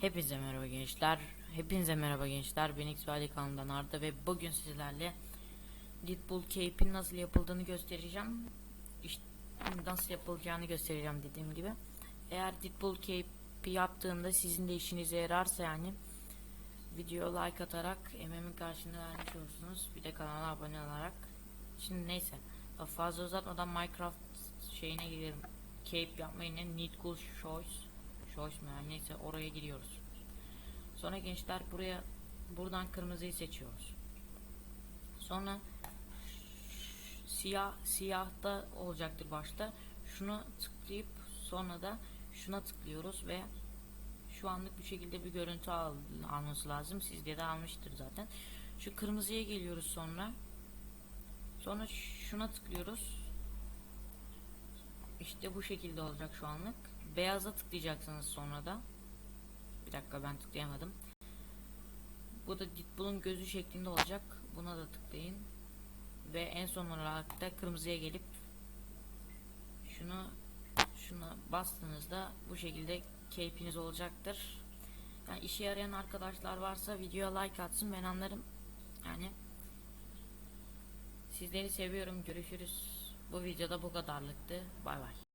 Hepinize merhaba gençler. Hepinize merhaba gençler. Ben XYD kanalından Arda ve bugün sizlerle Deadpool Cape'in nasıl yapıldığını göstereceğim. İşte nasıl yapılacağını göstereceğim dediğim gibi. Eğer Deadpool Cape'i yaptığında sizin de işinize yararsa yani video like atarak emeğimin karşılığını vermiş olursunuz. Bir de kanala abone olarak. Şimdi neyse. Fazla uzatmadan Minecraft şeyine girelim. Cape yapmayı ne? Need cool choice. Yani Neyse oraya giriyoruz. Sonra gençler buraya buradan kırmızıyı seçiyoruz. Sonra siyah siyahta olacaktır başta. Şunu tıklayıp sonra da şuna tıklıyoruz ve şu anlık bu şekilde bir görüntü al, alması lazım. Sizde de almıştır zaten. Şu kırmızıya geliyoruz sonra. Sonra şuna tıklıyoruz. İşte bu şekilde olacak şu anlık. Beyaza tıklayacaksınız sonra da. Bir dakika ben tıklayamadım. Bu da Deadpool'un gözü şeklinde olacak. Buna da tıklayın. Ve en son olarak da kırmızıya gelip şunu şuna bastığınızda bu şekilde cape'iniz olacaktır. Yani işe yarayan arkadaşlar varsa videoya like atsın ben anlarım. Yani sizleri seviyorum. Görüşürüz. वो भी तब तो वो कतार लगते हैं। Bye bye.